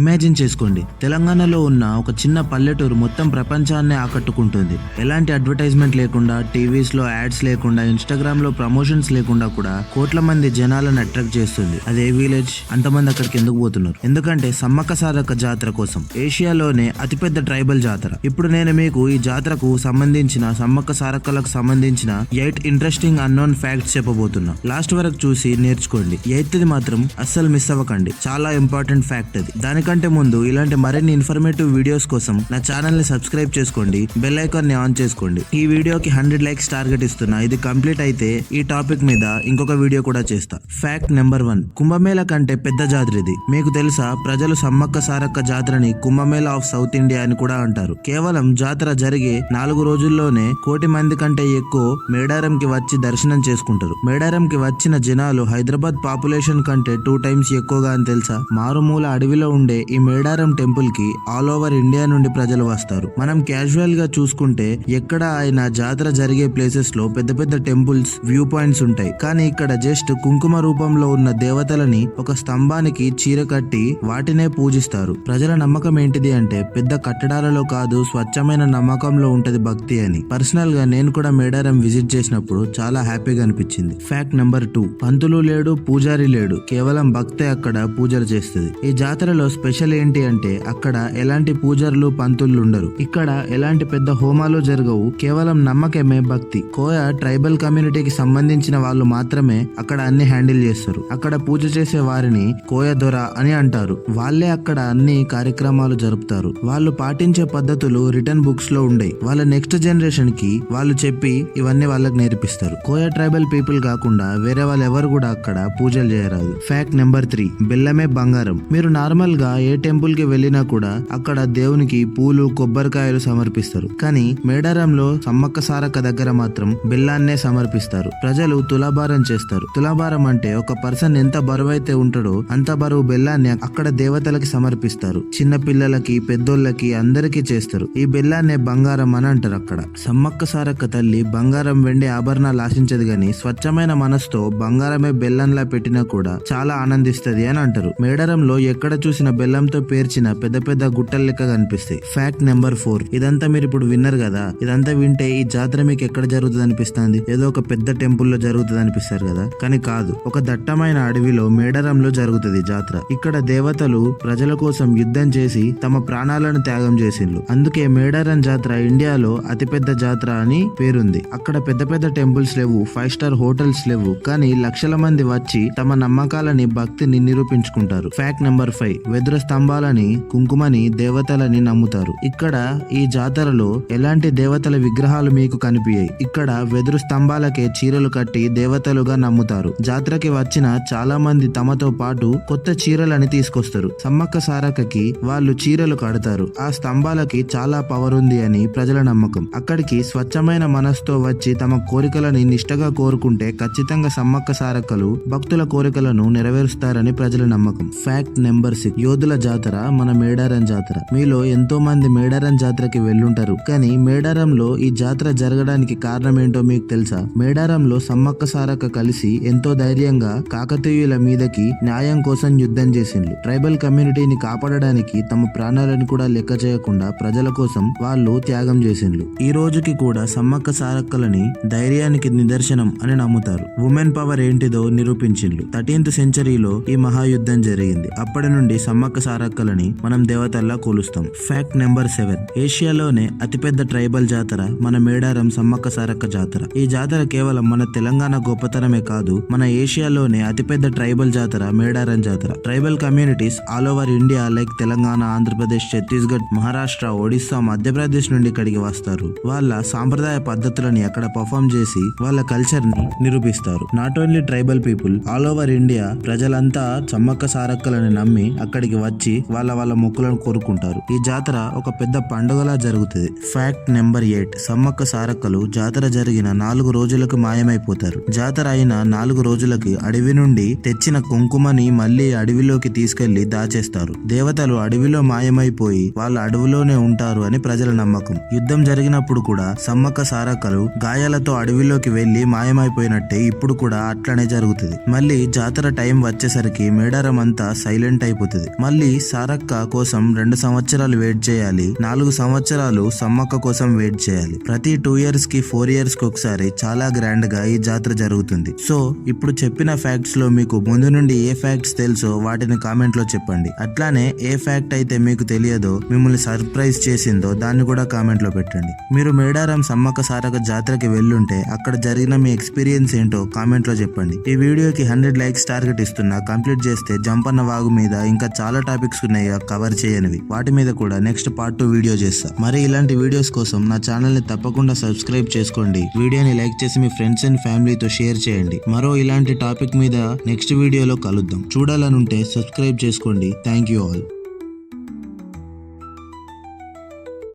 Imagine చేసుకోండి. తెలంగాణలో ఉన్న ఒక చిన్న పల్లెటూరు మొత్తం ప్రపంచాన్ని ఆకట్టుకుంటుంది. ఎలాంటి అడ్వర్టైజ్మెంట్ లేకుండా టీవీస్లో యాడ్స్ లేకుండా ఇన్స్టాగ్రామ్లో ప్రమోషన్స్ లేకుండా కూడా కోట్ల మంది జనాలను అట్రాక్ట్ చేస్తుంది. అదే విలేజ్ అంతమంది అక్కడికి ఎందుకు పోతున్నారు? ఎందుకంటే సమ్మక్క సారక్క జాతర కోసం. ఏషియాలోనే అతిపెద్ద ట్రైబల్ జాతర. ఇప్పుడు నేను మీకు ఈ జాతరకు సంబంధించిన సమ్మక్క సారక్కలకు సంబంధించిన ఎయిట్ ఇంట్రెస్టింగ్ అన్నోన్ ఫ్యాక్ట్స్ చెప్పబోతున్నా. లాస్ట్ వరకు చూసి నేర్చుకోండి. ఎయిత్ది మాత్రం అస్సలు మిస్ అవ్వకండి. చాలా ఇంపార్టెంట్ ఫ్యాక్ట్ అది. దానికి దానికంటే ముందు ఇలాంటి మరిన్ని ఇన్ఫర్మేటివ్ వీడియోస్ కోసం నా ఛానల్ని సబ్స్క్రైబ్ చేసుకోండి బెల్ ఐకాన్ని ఆన్ చేసుకోండి. ఈ వీడియోకి హండ్రెడ్ లైక్స్ టార్గెట్ ఇస్తున్నా ఇది కంప్లీట్ అయితే ఈ టాపిక్ మీద ఇంకొక వీడియో కూడా చేస్తా. ఫ్యాక్ట్ నెంబర్ వన్ కుంభమేళ కంటే పెద్ద జాతర ఇది మీకు తెలుసా ప్రజలు సమ్మక్క సారక్క జాతరని కుంభమేళ ఆఫ్ సౌత్ ఇండియా అని కూడా అంటారు. కేవలం జాతర జరిగే నాలుగు రోజుల్లోనే కోటి మంది కంటే ఎక్కువ మేడారంకి వచ్చి దర్శనం చేసుకుంటారు. మేడారంకి వచ్చిన జనాలు హైదరాబాద్ పాపులేషన్ కంటే టూ టైమ్స్ ఎక్కువగా అని తెలుసా? మారుమూల అడవిలో ఉండే ఈ మేడారం టెంపుల్కి ఆల్ ఓవర్ ఇండియా నుండి ప్రజలు వస్తారు. మనం క్యాజువల్గా చూసుకుంటే ఎక్కడ ఆయన జాతర జరిగే ప్లేసెస్లో పెద్ద పెద్ద టెంపుల్స్ వ్యూ పాయింట్స్ ఉంటాయి. కానీ ఇక్కడ జస్ట్ కుంకుమ రూపంలో ఉన్న దేవతలని ఒక స్తంభానికి చీర కట్టి వాటినే పూజిస్తారు. ప్రజల నమ్మకం ఏంటిది అంటే పెద్ద కట్టడాలలో కాదు స్వచ్ఛమైన నమ్మకంలో ఉంటది భక్తి అని. పర్సనల్గా నేను కూడా మేడారం విజిట్ చేసినప్పుడు చాలా హ్యాపీగా అనిపించింది. ఫ్యాక్ట్ నెంబర్ టూ పంతులు లేడు పూజారి లేడు. కేవలం భక్తే అక్కడ పూజలు చేస్తుంది. ఈ జాతరలో స్పెషల్ ఏంటి అంటే అక్కడ ఎలాంటి పూజారులు పంతులు ఉండరు. ఇక్కడ ఎలాంటి పెద్ద హోమాలు జరగవు. కేవలం నమ్మకమే భక్తి. కోయ ట్రైబల్ కమ్యూనిటీకి సంబంధించిన వాళ్ళు మాత్రమే అక్కడ అన్ని హ్యాండిల్ చేస్తారు. అక్కడ పూజ చేసే వారిని కోయ దొర అని అంటారు. వాళ్ళే అక్కడ అన్ని కార్యక్రమాలు జరుపుతారు. వాళ్ళు పాటించే పద్ధతులు రిటర్న్ బుక్స్లో ఉండయి. వాళ్ళ నెక్స్ట్ జనరేషన్కి వాళ్ళు చెప్పి ఇవన్నీ వాళ్ళకి నేర్పిస్తారు. కోయ ట్రైబల్ పీపుల్ కాకుండా వేరే వాళ్ళు ఎవరు కూడా అక్కడ పూజలు చేయరాదు. ఫ్యాక్ట్ నెంబర్ త్రీ బెల్లమే బంగారం. మీరు నార్మల్గా ఏ టెంపుల్కి వెళ్ళినా కూడా అక్కడ దేవునికి పూలు కొబ్బరికాయలు సమర్పిస్తారు. కానీ మేడారంలో సమ్మక్క సారక్క దగ్గర మాత్రం బెల్లాన్నే సమర్పిస్తారు. ప్రజలు తులాభారం చేస్తారు. తులాభారం అంటే ఒక పర్సన్ ఎంత బరువు అయితే ఉంటాడో అంత బరువు బెల్లాన్ని అక్కడ దేవతలకి సమర్పిస్తారు. చిన్న పిల్లలకి పెద్దోళ్ళకి అందరికీ చేస్తారు. ఈ బెల్లాన్నే బంగారం అని అంటారు అక్కడ. సమ్మక్క సారక్క తల్లి బంగారం వెండి ఆభరణాలు ఆశించదు గాని స్వచ్ఛమైన మనసుతో బంగారమే బెల్లంలా పెట్టినా కూడా చాలా ఆనందిస్తది అని అంటారు. మేడారంలో ఎక్కడ చూసిన బెల్లంతో పేర్చిన పెద్ద పెద్ద గుట్టల లెక్క కనిపిస్తాయి. ఫ్యాక్ట్ నెంబర్ ఫోర్ ఇదంతా మీరు ఇప్పుడు విన్నారు కదా? ఇదంతా వింటే ఈ జాతర మీకు ఎక్కడ జరుగుతుంది అనిపిస్తుంది? ఏదో ఒక పెద్ద టెంపుల్లో జరుగుతుంది అనిపిస్తారు కదా? కానీ కాదు. ఒక దట్టమైన అడవిలో మేడరంలో జరుగుతుంది జాతర. ఇక్కడ దేవతలు ప్రజల కోసం యుద్ధం చేసి తమ ప్రాణాలను త్యాగం చేసిండ్రు. అందుకే మేడారం జాతర ఇండియాలో అతిపెద్ద జాతర అని పేరుంది. అక్కడ పెద్ద పెద్ద టెంపుల్స్ లేవు ఫైవ్ స్టార్ హోటల్స్ లేవు. కానీ లక్షల మంది వచ్చి తమ నమ్మకాలని భక్తిని నిరూపించుకుంటారు. ఫ్యాక్ట్ నెంబర్ ఫైవ్ వెదురు స్తంభాలని కుంకుమని దేవతలని నమ్ముతారు. ఇక్కడ ఈ జాతరలో ఎలాంటి దేవతల విగ్రహాలు మీకు కనిపించాయి ఇక్కడ వెదురు స్తంభాలకే చీరలు కట్టి దేవతలుగా నమ్ముతారు. జాతరకి వచ్చిన చాలా మంది తమతో పాటు కొత్త చీరలని తీసుకొస్తారు. సమ్మక్క సారకకి వాళ్ళు చీరలు కడతారు. ఆ స్తంభాలకి చాలా పవర్ ఉంది అని ప్రజల నమ్మకం. అక్కడికి స్వచ్ఛమైన మనస్తో వచ్చి తమ కోరికలని నిష్టగా కోరుకుంటే ఖచ్చితంగా సమ్మక్క సారక్కలు భక్తుల కోరికలను నెరవేరుస్తారని ప్రజల నమ్మకం. ఫ్యాక్ట్ నెంబర్ సిక్స్ యోధుల జాతర మన మేడారం జాతర. మీలో ఎంతో మంది మేడారం జాతరకి వెళ్ళుంటారు. కానీ మేడారంలో ఈ జాతర జరగడానికి కారణం ఏంటో మీకు తెలుసా? మేడారంలో సమ్మక్క సారక్క కలిసి ఎంతో ధైర్యంగా కాకతీయుల మీదకి న్యాయం కోసం యుద్ధం చేసిండ్రు ట్రైబల్ కమ్యూనిటీని కాపాడడానికి తమ ప్రాణాలను కూడా లెక్క చేయకుండా ప్రజల కోసం వాళ్ళు త్యాగం చేసిండ్రు ఈ రోజుకి కూడా సమ్మక్క సారక్కలని ధైర్యానికి నిదర్శనం అని నమ్ముతారు. ఉమెన్ పవర్ ఏంటిదో నిరూపించిండ్రు థర్టీన్త్ సెంచరీలో ఈ మహాయుద్ధం జరిగింది. అప్పటి నుండి సమ్మక్క సారక్కలని మనం దేవతల్లా కోలుస్తాం. ఫ్యాక్ట్ నెంబర్ సెవెన్ ఏషియాలోనే అతిపెద్ద ట్రైబల్ జాతర మన మేడారం సమ్మక్క సారక్క జాతర. ఈ జాతర కేవలం మన తెలంగాణ గొప్పతనమే కాదు మన ఏషియాలోనే అతిపెద్ద ట్రైబల్ జాతర మేడారం జాతర. Tribal communities all over India like Telangana Andhra Pradesh Chhattisgarh Maharashtra Odisha Madhya Pradesh నుండి ఇక్కడికి వస్తారు. వాళ్ళ సాంప్రదాయ పద్ధతులని అక్కడ పర్ఫామ్ చేసి వాళ్ళ కల్చర్ని నిరూపిస్తారు. Not only tribal people all over India ప్రజలంతా సమ్మక్క సారక్కలని నమ్మి అక్కడికి వచ్చి వాళ్ళ వాళ్ళ మొక్కులను కోరుకుంటారు. ఈ జాతర ఒక పెద్ద పండుగలా జరుగుతుంది. ఫ్యాక్ట్ నెంబర్ ఎయిట్ సమ్మక్క సారక్కలు జాతర జరిగిన నాలుగు రోజులకు మాయమైపోతారు. జాతర అయిన నాలుగు రోజులకి అడవి నుండి తెచ్చిన కుంకుమని మళ్ళీ అడవిలోకి తీసుకెళ్ళి దాచేస్తారు. దేవతలు అడవిలో మాయమైపోయి వాళ్ళ అడవిలోనే ఉంటారు అని ప్రజల నమ్మకం. యుద్ధం జరిగినప్పుడు కూడా సమ్మక్క సారక్కలు గాయాలతో అడవిలోకి వెళ్ళి మాయమైపోయినట్టే ఇప్పుడు కూడా అట్లనే జరుగుతుంది. మళ్ళీ జాతర టైం వచ్చేసరికి మేడారం అంతా సైలెంట్ అయిపోతుంది. మళ్ళీ సారక్క కోసం రెండు సంవత్సరాలు వెయిట్ చేయాలి. నాలుగు సంవత్సరాలు సమ్మక్క కోసం వెయిట్ చేయాలి. ప్రతి టూ ఇయర్స్కి ఫోర్ ఇయర్స్కి ఒకసారి చాలా గ్రాండ్గా ఈ జాతర జరుగుతుంది. సో ఇప్పుడు చెప్పిన ఫ్యాక్ట్స్లో మీకు ముందు నుండి ఏ ఫ్యాక్ట్స్ తెలుసో వాటిని కామెంట్లో చెప్పండి. అట్లానే ఏ ఫ్యాక్ట్ అయితే మీకు తెలియదో మిమ్మల్ని సర్ప్రైజ్ చేసిందో దాన్ని కూడా కామెంట్లో పెట్టండి. మీరు మేడారం సమ్మక్క సారక జాతరకి వెళ్ళుంటే అక్కడ జరిగిన మీ ఎక్స్పీరియన్స్ ఏంటో కామెంట్లో చెప్పండి. ఈ వీడియోకి హండ్రెడ్ లైక్స్ టార్గెట్ ఇస్తున్నా కంప్లీట్ చేస్తే జంపన్న వాగు మీద ఇంకా చాలా చాలా టాపిక్స్ ఉన్నాయి కవర్ చేయనివి. వాటి మీద కూడా నెక్స్ట్ పార్ట్ టూ వీడియో చేస్తా. మరి ఇలాంటి వీడియోస్ కోసం నా ఛానల్ని తప్పకుండా సబ్స్క్రైబ్ చేసుకోండి. వీడియోని లైక్ చేసి మీ ఫ్రెండ్స్ అండ్ ఫ్యామిలీతో షేర్ చేయండి. మరో ఇలాంటి టాపిక్ మీద నెక్స్ట్ వీడియోలో కలుద్దాం. చూడాలనుంటే సబ్స్క్రైబ్ చేసుకోండి. Thank you all